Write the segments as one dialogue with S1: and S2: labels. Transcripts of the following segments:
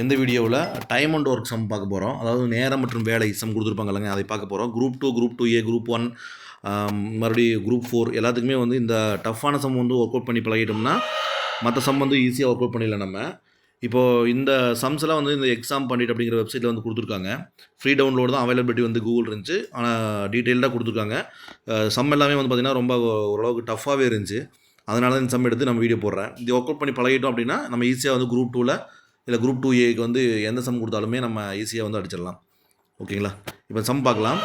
S1: இந்த வீடியோவில் time and work some பார்க்க போகிறோம் அதாவது நேரம் மற்றும் வேலை சம் கொடுத்துருப்பாங்க இல்லைங்க அதை பார்க்க போகிறோம் group two group two A group one மறுபடியும் குரூப் ஃபோர் எல்லாத்துக்குமே வந்து இந்த டஃப்பான சம் வந்து ஒர்க் அவுட் பண்ணி பழகிட்டோம்னா மற்ற சம் வந்து ஈஸியாக ஒர்க் அவுட் பண்ணிடலாம் நம்ம. இப்போது இந்த சம்ஸ் எல்லாம் வந்து இந்த எக்ஸாம் பண்ணிட்டு அப்படிங்கிற வெப்சைட்டில் வந்து கொடுத்துருக்காங்க. ஃப்ரீ டவுன்லோடு தான் அவைலபிலிட்டி வந்து கூகுள் இருந்துச்சு. ஆனால் டீட்டெயில்டாக கொடுத்துருக்காங்க. சம் எல்லாமே வந்து பார்த்திங்கன்னா ரொம்ப ஓரளவுக்கு டஃப்பாகவே இருந்துச்சு. அதனால தான் இந்த சம் எடுத்து நம்ம வீடியோ போடுறேன். இது ஒர்க் அவுட் பண்ணி பழகிட்டோம் அப்படின்னா நம்ம ஈஸியாக வந்து குரூப் டூவில் இல்லை குரூப் டூ ஏக்கு வந்து எந்த சம் கொடுத்தாலுமே நம்ம ஈஸியாக வந்து அடிச்சிடலாம். ஓகேங்களா? இப்போ சம் பார்க்கலாம்.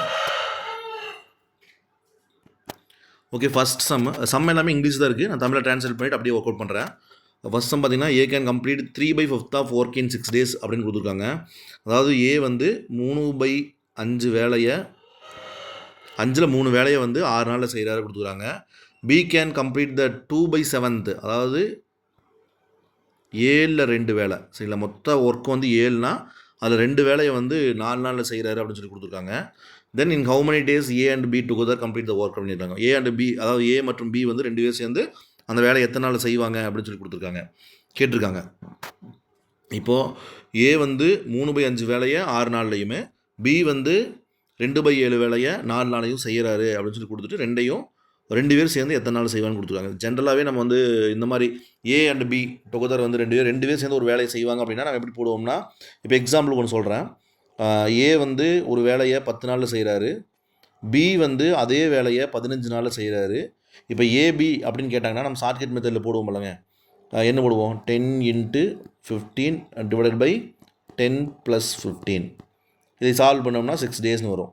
S1: ஓகே ஃபஸ்ட் சம் சம் எல்லாமே இங்கிலீஷ் தான் இருக்குது நான் தமிழில் ட்ரான்ஸ்லேட் பண்ணிட்டு அப்படியே ஒர்க் அவுட் பண்ணுறேன் ஃபஸ்ட் சம் பார்த்தீங்கன்னா A can complete three by fifth of work in six days அப்படின்னு கொடுத்துருக்காங்க. அதாவது ஏ வந்து மூணு பை அஞ்சு வேலையை அஞ்சில் மூணு வேலையை வந்து ஆறு நாளில் செய்கிறாரு கொடுத்துருக்காங்க. B can complete the two by seventh அதாவது ஏழில் ரெண்டு வேலை. சரிங்களா மொத்த ஒர்க் வந்து ஏழுனா அதில் ரெண்டு வேலையை வந்து நாலு நாளில் செய்கிறாரு அப்படின்னு சொல்லி கொடுத்துருக்காங்க. Then in how many days A and B together complete the work பண்ணியிருக்காங்க ஏ அண்ட் பி அதாவது ஏ மற்றும் பி வந்து ரெண்டு பேர் சேர்ந்து அந்த வேலையை எத்தனை நாள் செய்வாங்க அப்படின்னு சொல்லி கொடுத்துருக்காங்க. கேட்டிருக்காங்க. இப்போது ஏ வந்து மூணு பை அஞ்சு வேலையை ஆறு நாள்லையுமே பி வந்து ரெண்டு பை ஏழு வேலையை நாலு நாளையும் செய்கிறாரு அப்படின்னு சொல்லி கொடுத்துட்டு ரெண்டையும் ரெண்டு பேரும் சேர்ந்து எத்தனை நாள் செய்வான்னு கொடுத்துருக்காங்க. ஜென்ரலாகவே நம்ம வந்து இந்த மாதிரி ஏ அண்ட் பி டுகெதர் வந்து ரெண்டு பேர் ரெண்டு பேரும் சேர்ந்து ஒரு வேலையை செய்வாங்க அப்படின்னா நம்ம எப்படி போடுவோம்னா இப்போ எக்ஸாம்பிளுக்கு ஒன்று சொல்கிறேன் ஏ வந்து ஒரு வேலையை பத்து நாளில் செய்கிறாரு பி வந்து அதே வேலையை பதினஞ்சு நாளில் செய்கிறாரு இப்போ ஏபி அப்படின்னு கேட்டாங்கன்னா நம்ம ஷார்ட்கட் மெத்தடில் போடுவோம் இல்லைங்க என்ன போடுவோம்? Ten into fifteen divided by ten plus fifteen இதை சால்வ் பண்ணோம்னா சிக்ஸ் டேஸ்னு வரும்.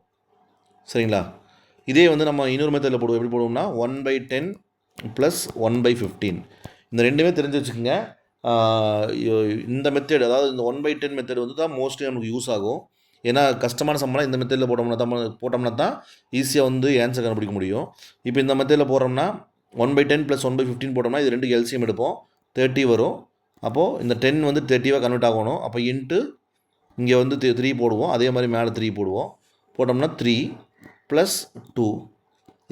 S1: சரிங்களா? இதே வந்து நம்ம இன்னொரு மெத்தடில் போடுவோம். எப்படி போடுவோம்னா one by ten plus one by fifteen இந்த ரெண்டுமே தெரிஞ்சு வச்சுக்கோங்க. இந்த மெத்தட் அதாவது இந்த ஒன் பை டென் மெத்தட் வந்து தான் மோஸ்ட்லி நமக்கு யூஸ் ஆகும். ஏன்னா கஷ்டமான சம்பளம் இந்த மெத்தடில் போட்டோம்னா தான் போட்டோம்னா தான் ஈஸியாக வந்து ஆன்சர் கண்டுபிடிக்க முடியும். இப்போ இந்த மெத்தடில் போடுறோம்னா one by ten plus one by fifteen போட்டோம்னா இது ரெண்டு எல்சியம் எடுப்போம். தேர்ட்டி வரும். அப்போது இந்த டென் வந்து தேர்ட்டிவாக கன்வெர்ட் ஆகணும். அப்போ இன்ட்டு இங்கே வந்து த்ரீ போடுவோம். அதே மாதிரி மேலே த்ரீ போடுவோம். போட்டோம்னா three plus two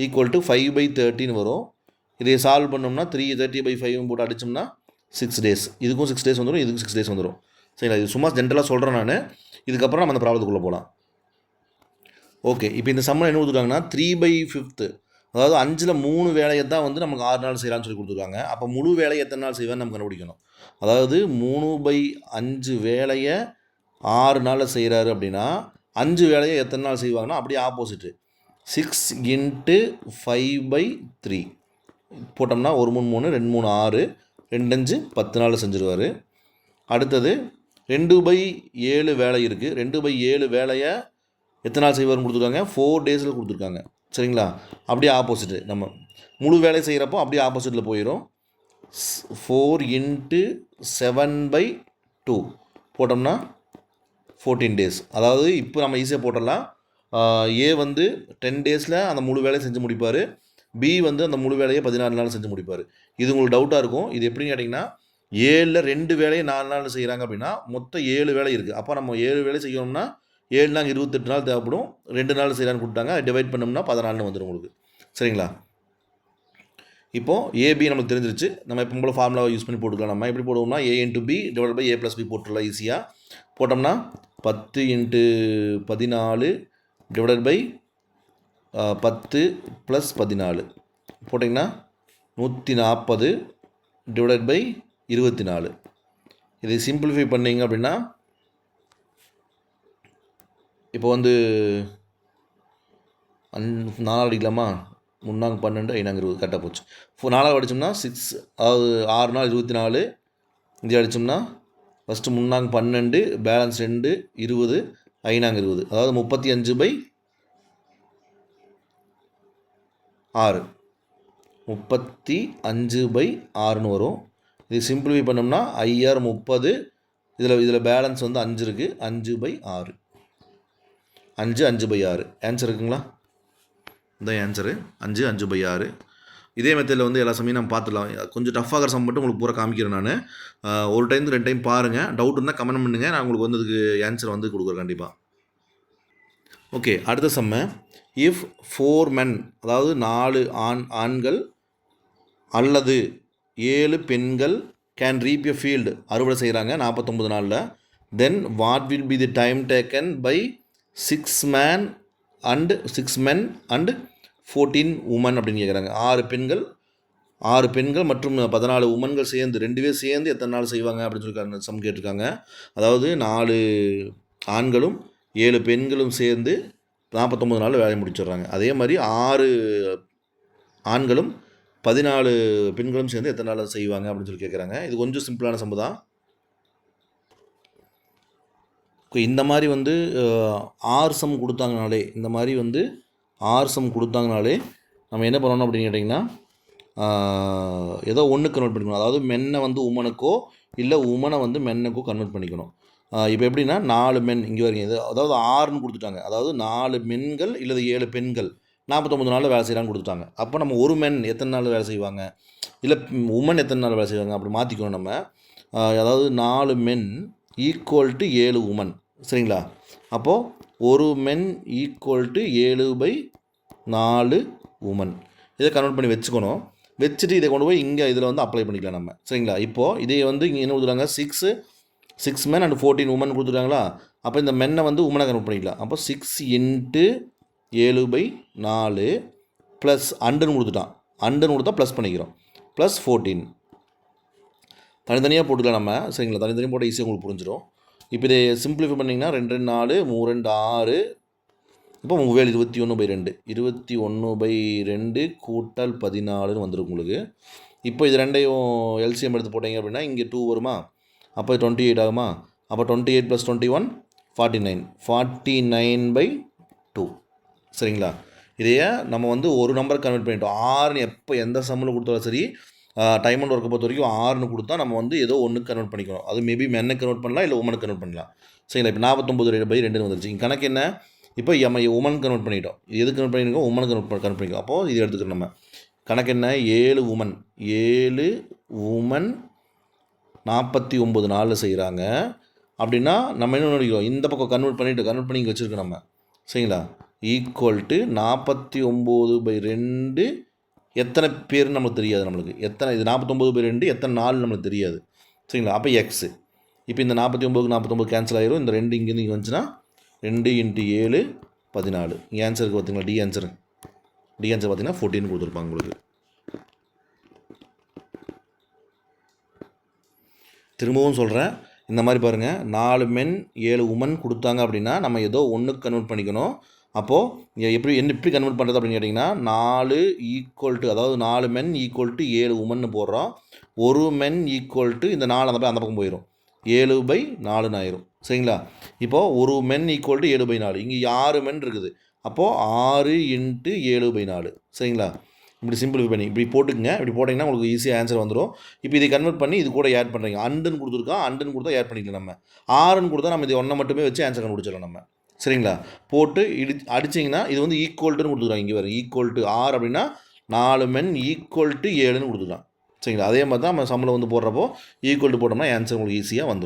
S1: equal to five by தேர்ட்டின்னு வரும். இதை சால்வ் பண்ணோம்னா த்ரீ தேர்ட்டி பை ஃபைவ் போட்டு அடிச்சோம்னா சிக்ஸ் டேஸ் இதுக்கும் சிக்ஸ் டேஸ் வந்துடும் இதுக்கும் சிக்ஸ் டேஸ் வந்துடும் சரிங்களா? இது சும்மா ஜென்ரலாக சொல்கிறேன் நான். இதுக்கப்புறம் நம்ம அந்த ப்ராப்ளத்துக்குள்ளே போகலாம் ஓகே இப்போ இந்த சம்மர் என்ன கொடுத்துருக்காங்கன்னா த்ரீ பை ஃபிஃப்த்து அதாவது அஞ்சில் மூணு வேலையை தான் வந்து நமக்கு ஆறு நாள் செய்யலாம்னு சொல்லி கொடுத்துருக்காங்க. அப்போ முழு வேலையை எத்தனை நாள் செய்வேன்னு நம்ம கண்டுபிடிக்கணும். அதாவது மூணு பை அஞ்சு வேலையை ஆறு நாளில் செய்கிறாரு அப்படின்னா அஞ்சு வேலையை எத்தனை நாள் செய்வாங்கன்னா அப்படியே opposite six into five by three போட்டோம்னா ஒரு மூணு மூணு ரெண்டு மூணு ஆறு ரெண்டஞ்சு பத்து நாள் செஞ்சுருவார். அடுத்தது ரெண்டு பை ஏழு வேலை இருக்குது ரெண்டு பை ஏழு வேலையை எத்தனை நாள் செய்வார்னு கொடுத்துருக்காங்க? ஃபோர் டேஸில் கொடுத்துருக்காங்க. சரிங்களா? அப்படியே ஆப்போசிட்டு நம்ம முழு வேலை செய்கிறப்போ அப்படியே ஆப்போசிட்டில் போயிடும் four into seven by two போட்டோம்னா ஃபோர்டீன் டேஸ் அதாவது இப்போ நம்ம ஈஸியாக போட்டலாம் ஏ வந்து டென் டேஸில் அந்த முழு வேலையை செஞ்சு முடிப்பார். பி வந்து அந்த முழு வேலையை பதினாறு நாள் செஞ்சு முடிப்பார். இது உங்களுக்கு டவுட்டாக இருக்கும். இது எப்படின்னு கேட்டிங்கன்னா ஏழில் ரெண்டு வேலையை நாலு நாள் செய்கிறாங்க அப்படின்னா மொத்தம் ஏழு வேலை இருக்குது அப்போ நம்ம ஏழு வேலை செய்யணும்னா ஏழு நாள் இருபத்தெட்டு நாள் தேவைப்படும். ரெண்டு நாள் செய்யலான்னு கொடுத்தாங்க டிவைட் பண்ணோம்னா பதினாலுன்னு வந்துடும் உங்களுக்கு. சரிங்களா? இப்போது ஏபி நமக்கு தெரிஞ்சிருச்சு. நம்ம எப்போ போல ஃபார்முலாவை யூஸ் பண்ணி போட்டுக்கலாம். நம்ம எப்படி போடுவோம்னா A into B divide by A plus B போட்டுடலாம் ஈஸியாக போட்டோம்னா பத்து இன்ட்டு பதினாலு டிவைடட் பை பத்து ப்ளஸ் பதினாலு. போட்டிங்கன்னா நூற்றி நாற்பது டிவைடட் பை இருபத்தி நாலு இதை சிம்பிளிஃபை பண்ணீங்க அப்படின்னா இப்போ வந்து அன் நாலாவது அடிக்கலாமா? முன்னாங்க பன்னெண்டு ஐநாங்க இருபது. கரெக்டாக போச்சு. ஃபோ நாலாவது அடித்தோம்னா சிக்ஸ் அதாவது ஆறு நாள் இருபத்தி நாலு இது அடித்தோம்னா ஃபஸ்ட்டு முன்னாங்க பன்னெண்டு பேலன்ஸ் ரெண்டு இருபது. ஐநாங்க இருபது அதாவது முப்பத்தி அஞ்சு பை ஆறு. முப்பத்தி அஞ்சு பை ஆறுன்னு வரும். இது சிம்பிளிஃபை பண்ணோம்னா ஐஆர் முப்பது. இதில் இதில் பேலன்ஸ் வந்து அஞ்சு இருக்குது அஞ்சு பை ஆறு. அஞ்சு அஞ்சு பை ஆறு. ஆன்சர் இருக்குங்களா? இந்த ஆன்சரு அஞ்சு அஞ்சு பை ஆறு. இதே மெத்தடில் வந்து எல்லா சமயம் நம்ம பார்த்துடலாம். கொஞ்சம் டஃப்பாகிற சம் மட்டும் உங்களுக்கு பூரா காமிக்கிறேன் நான். ஒரு டைம் ரெண்டு டைம் பாருங்கள் டவுட் இருந்தால் கமெண்ட் பண்ணுங்கள் நான் உங்களுக்கு வந்து அதுக்கு ஆன்சர் வந்து கொடுக்குறேன் கண்டிப்பாக ஓகே அடுத்த செம்ம இஃப் ஃபோர் மென் அதாவது நாலு ஆண் ஆண்கள் அல்லது ஏழு பெண்கள் கேன் ரீப் எ ஃபீல்டு அறுவடை செய்கிறாங்க நாற்பத்தொம்பது நாளில். Then what will be the time taken by six man and six men and fourteen woman அப்படின்னு கேட்குறாங்க ஆறு பெண்கள் ஆறு பெண்கள் மற்றும் பதினாலு உமன்கள் சேர்ந்து ரெண்டு பேர் சேர்ந்து எத்தனை நாள் செய்வாங்க அப்படின்னு சொல்லி சம் கேட்டிருக்காங்க. அதாவது நாலு ஆண்களும் ஏழு பெண்களும் சேர்ந்து நாற்பத்தொம்பது நாள் வேலையை முடிச்சிடுறாங்க. அதே மாதிரி ஆறு ஆண்களும் பதினாலு பெண்களும் சேர்ந்து எத்தனை நாள் செய்வாங்க அப்படின்னு சொல்லி கேட்குறாங்க இது கொஞ்சம் சிம்பிளான சம்பு தான் இந்த மாதிரி வந்து ஆறு சம் கொடுத்தாங்கனாலே இந்த மாதிரி வந்து ஆறு சம் கொடுத்தாங்கனாலே நம்ம என்ன பண்ணணும் அப்படின்னு கேட்டிங்கன்னா ஏதோ ஒன்று கன்வெர்ட் பண்ணிக்கணும். அதாவது மென்னை வந்து உமனுக்கோ இல்லை உமனை வந்து மென்னுக்கோ கன்வெர்ட் பண்ணிக்கணும். இப்போ எப்படின்னா நாலு மென் இங்கே வரீங்க இது அதாவது ஆறுன்னு கொடுத்துட்டாங்க. அதாவது நாலு மென்கள் இல்லை ஏழு பெண்கள். நாற்பத்தொம்பது நாளில் வேலை செய்கிறான்னு கொடுத்துட்டாங்க. அப்போ நம்ம ஒரு மென் எத்தனை நாள் வேலை செய்வாங்க? இல்லை உமன் எத்தனை நாள் வேலை செய்வாங்க? அப்படி மாற்றிக்கணும் நம்ம. அதாவது நாலு மென் ஈக்குவல் டு ஏழு உமன் சரிங்களா? அப்போது ஒரு மென் ஈக்குவல் டு ஏழு பை நாலு உமன் இதை கன்வெர்ட் பண்ணி வச்சுக்கணும். வச்சுட்டு இதை கொண்டு போய் இங்கே இதில் வந்து அப்ளை பண்ணிக்கலாம் நம்ம. சரிங்களா? இப்போது இதை வந்து இங்கே என்ன கொடுத்துருக்காங்க? Six six men and fourteen woman கொடுத்துருக்காங்களா? அப்போ இந்த மென்னை வந்து உமனை கன்வெர்ட் பண்ணிக்கலாம். அப்போ சிக்ஸ் இன்ட்டு ஏழு பை நாலு ப்ளஸ் அண்டுன்னு கொடுத்துட்டான். அண்டுன்னு கொடுத்தா ப்ளஸ் பண்ணிக்கிறோம். ப்ளஸ் ஃபோர்டீன் தனித்தனியாக போட்டுக்கலாம் நம்ம. சரிங்களா? தனித்தனியாக போட்டால் ஈஸியாக உங்களுக்கு புரிஞ்சிடும். இப்போ இதை சிம்பிளிஃபை பண்ணிங்கன்னா ரெண்டு ரெண்டு நாலு மூணு ரெண்டு ஆறு. இப்போ மூவேல் இருபத்தி ஒன்று பை ரெண்டு. இருபத்தி ஒன்று பை ரெண்டு கூட்டல் பதினாலுன்னு வந்துடும் உங்களுக்கு. இப்போ இது ரெண்டையும் எல்சிஎம் எடுத்து போட்டீங்க அப்படின்னா இங்கே டூ வருமா? அப்போ டுவெண்ட்டி எயிட் ஆகுமா? அப்போ twenty eight plus twenty one forty nine forty nine by two சரிங்களா? இதையே நம்ம வந்து ஒரு நம்பர் கன்வெர்ட் பண்ணிட்டோம். ஆறுன்னு எப்போ எந்த சம்மில் கொடுத்தாலும் சரி டைம் அண்ட் ஒர்க்கை பொறுத்த வரைக்கும் ஆறுன்னு கொடுத்தா நம்ம வந்து ஏதோ ஒன்றுக்கு கன்வெர்ட் பண்ணிக்கணும். அது மேபி மென்னுக்கு கன்வெர்ட் பண்ணலாம் இல்லை உமனுக்கு கன்வெர்ட் பண்ணலாம். சரிங்களா? இப்போ நாற்பத்தொம்பது ரெண்டு பை ரெண்டுன்னு வந்துருச்சு. கணக்கு என்ன? இப்போ எம் உமன் கன்வெர்ட் பண்ணிட்டோம். எது கன்வெர்ட் பண்ணிருக்கோம்? உமன் கன்வெர்ட் கன்வெர்ட் பண்ணிக்கோ அப்போது இது எடுத்துக்கணும் நம்ம. கணக்கு என்ன? ஏழு உமன் ஏழு உமன் நாற்பத்தி ஒம்பது நாளில் செய்கிறாங்க அப்படின்னா நம்ம என்ன நினைக்கிறோம்? இந்த பக்கம் கன்வெர்ட் பண்ணிவிட்டு கன்வெர்ட் பண்ணி இங்கே வச்சுருக்கோம் நம்ம. சரிங்களா? ஈக்குவல் டு நாற்பத்தி ஒம்பது பை ரெண்டு எத்தனை பேர்னு நம்மளுக்கு தெரியாது நம்மளுக்கு. எத்தனை இது நாற்பத்தொம்பது பேர் ரெண்டு எத்தனை நாள் நம்மளுக்கு தெரியாது. சரிங்களா? அப்போ எக்ஸு இப்போ இந்த நாற்பத்தி ஒம்பது நாற்பத்தொம்பது கேன்சல் ஆயிரும். இந்த ரெண்டு இங்கேருந்து இங்கே வந்துச்சுன்னா ரெண்டு இன்ட்டு ஏழு பதினாலு. இங்கே ஆன்சருக்கு பார்த்தீங்களா டி ஆன்சர் டி ஆன்சர் பார்த்தீங்கன்னா ஃபோர்டீன் கொடுத்துருப்பாங்க உங்களுக்கு. திரும்பவும் சொல்கிறேன் இந்த மாதிரி பாருங்கள் நாலு மென் ஏழு உமன் கொடுத்தாங்க அப்படின்னா நம்ம ஏதோ ஒன்றுக்கு கன்வெர்ட் பண்ணிக்கணும். அப்போது எப்படி என்ன எப்படி கன்வெர்ட் பண்ணுறது அப்படின்னு கேட்டிங்கன்னா நாலு ஈக்குவல் டு அதாவது நாலு மென் ஈக்குவல் டு ஏழு உமன் போடுறோம். ஒரு மென் ஈக்குவல் டு இந்த நாலு அந்த பக்கம் அந்த பக்கம் போயிடும் ஏழு பை நாலுன்னு ஆயிரும். சரிங்களா? இப்போது ஒரு மென் ஈக்குவல் டு ஏழு பை நாலு. இங்கே ஆறு மென் இருக்குது. அப்போது ஆறு இன்ட்டு ஏழு பை நாலு. சரிங்களா? இப்படி சிம்பிள் பண்ணி இப்படி போட்டுக்கங்க. இப்படி போட்டிங்கன்னா உங்களுக்கு ஈஸியாக ஆன்சர் வந்துடும் இப்போ இதை கன்வெர்ட் பண்ணி இது கூட ஆட் பண்ணுறீங்க அண்டுன்னு கொடுத்துருக்கோம். அண்டுன்னு கொடுத்தா ஆட் பண்ணிக்கலாம் நம்ம. ஆறுன்னு கொடுத்தா நம்ம இது ஒன்றை மட்டுமே வச்சு ஆன்சர் கண்டுபிடிச்சிடலாம் நம்ம. சரிங்களா? போட்டு இடி அடிச்சிங்கன்னா இது வந்து ஈக்குவல்ட்டுன்னு கொடுத்துருக்காங்க இங்கே வரும் ஈக்குவல் டு ஆறு அப்படின்னா நாலு மென் ஈக்குவல் டு ஏழுன்னு கொடுத்துக்கலாம் சரிங்களா? அதே மாதிரி தான் நம்ம சம்பளம் வந்து போடுறப்போ ஈக்குவல் டு போட்டோம்னா ஆன்சர் உங்களுக்கு ஈஸியாக வந்துடும்